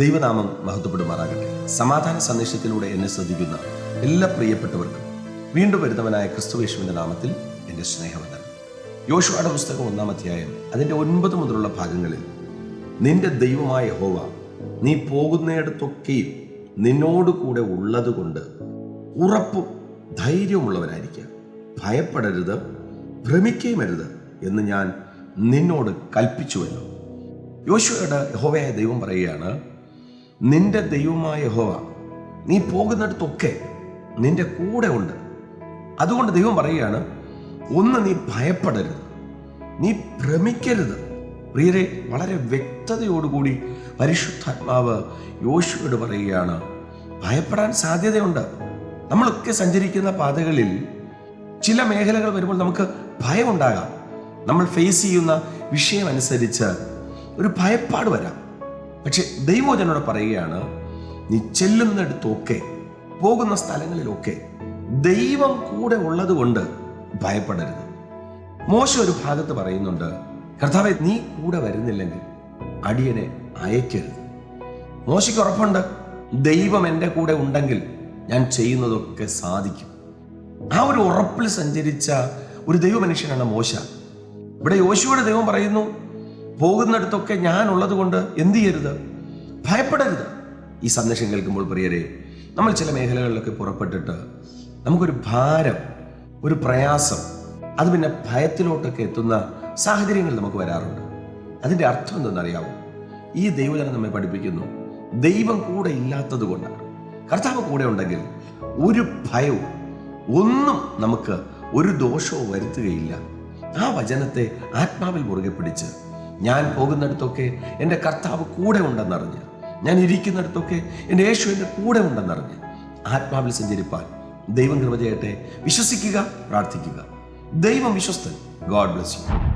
ദൈവനാമം മഹത്വപ്പെടുമാറാകട്ടെ. സമാധാന സന്ദേശത്തിലൂടെ എന്നെ ശ്രദ്ധിക്കുന്ന എല്ലാ പ്രിയപ്പെട്ടവർക്കും വീണ്ടും വരുന്നവനായ ക്രിസ്തുവേശുവിന്റെ നാമത്തിൽ എന്റെ സ്നേഹവന്ദനം. യോശുവയുടെ പുസ്തകം ഒന്നാം അധ്യായം അതിന്റെ ഒൻപത് മുതലുള്ള ഭാഗങ്ങളിൽ നിന്റെ ദൈവമായ ഹോവ നീ പോകുന്നിടത്തൊക്കെയും നിന്നോട് കൂടെ ഉള്ളതുകൊണ്ട് ഉറപ്പും ധൈര്യമുള്ളവനായിരിക്കുക ഭയപ്പെടരുത് ഭ്രമിക്കുകയുമരുത് എന്ന് ഞാൻ നിന്നോട് കൽപ്പിച്ചുവല്ലോ. യോശുവയുടെ യഹോവയായ ദൈവം പറയുകയാണ് നിന്റെ ദൈവമായ ഹോവ നീ പോകുന്നിടത്തൊക്കെ നിന്റെ കൂടെ ഉണ്ട്. അതുകൊണ്ട് ദൈവം പറയുകയാണ് ഒന്ന് നീ ഭയപ്പെടരുത്. നീ ഭ്രമിക്കരുത്. പ്രിയരെ വളരെ വ്യക്തതയോടുകൂടി പരിശുദ്ധാത്മാവ് യോശുവോട് പറയുകയാണ് ഭയപ്പെടാൻ സാധ്യതയുണ്ട്. നമ്മളൊക്കെ സഞ്ചരിക്കുന്ന പാതകളിൽ ചില മേഖലകൾ വരുമ്പോൾ നമുക്ക് ഭയമുണ്ടാകാം. നമ്മൾ ഫേസ് ചെയ്യുന്ന വിഷയമനുസരിച്ച് ഒരു ഭയപ്പാട് വരാം. പക്ഷെ ദൈവജനോട് പറയുകയാണ് നീ ചെല്ലുന്നിടത്തൊക്കെ പോകുന്ന സ്ഥലങ്ങളിലൊക്കെ ദൈവം കൂടെ ഉള്ളത് കൊണ്ട് ഭയപ്പെടരുത്. മോശ ഒരു ഭാഗത്ത് പറയുന്നുണ്ട് കർത്താവെ നീ കൂടെ വരുന്നില്ലെങ്കിൽ അടിയനെ അയക്കരുത്. മോശയ്ക്ക് ഉറപ്പുണ്ട് ദൈവം എന്റെ കൂടെ ഉണ്ടെങ്കിൽ ഞാൻ ചെയ്യുന്നതൊക്കെ സാധിക്കും. ആ ഒരു ഉറപ്പിൽ സഞ്ചരിച്ച ഒരു ദൈവമനുഷ്യനാണ് മോശ. ഇവിടെ യോശുവയുടെ ദൈവം പറയുന്നു പോകുന്നിടത്തൊക്കെ ഞാൻ ഉള്ളത് കൊണ്ട് എന്ത് ചെയ്യരുത്? ഭയപ്പെടരുത്. ഈ സന്ദേശം കേൾക്കുമ്പോൾ പ്രിയരെ നമ്മൾ ചില മേഖലകളിലൊക്കെ പുറപ്പെട്ടിട്ട് നമുക്കൊരു ഭാരം ഒരു പ്രയാസം അത് പിന്നെ ഭയത്തിലോട്ടൊക്കെ എത്തുന്ന സാഹചര്യങ്ങൾ നമുക്ക് വരാറുണ്ട്. അതിന്റെ അർത്ഥം എന്തെന്നറിയാമോ ഈ ദൈവജനം നമ്മെ പഠിപ്പിക്കുന്നു. ദൈവം കൂടെ ഇല്ലാത്തത് കൊണ്ടാണ്. കർത്താവ് കൂടെ ഉണ്ടെങ്കിൽ ഒരു ഭയവും ഒന്നും നമുക്ക് ഒരു ദോഷവും വരുത്തുകയില്ല. ആ വചനത്തെ ആത്മാവിൽ മുറുകെ പിടിച്ച് ഞാൻ പോകുന്നിടത്തൊക്കെ എന്റെ കർത്താവ് കൂടെ ഉണ്ടെന്നറിഞ്ഞ്. ഞാൻ ഇരിക്കുന്നിടത്തൊക്കെ എന്റെ യേശു എന്റെ കൂടെ ഉണ്ടെന്നറിഞ്ഞ്. ആത്മാവിൽ സഞ്ചരിപ്പാൻ ദൈവം കൃപ ചെയ്യട്ടെ. വിശ്വസിക്കുക പ്രാർത്ഥിക്കുക. ദൈവം വിശ്വസ്തൻ. God bless you.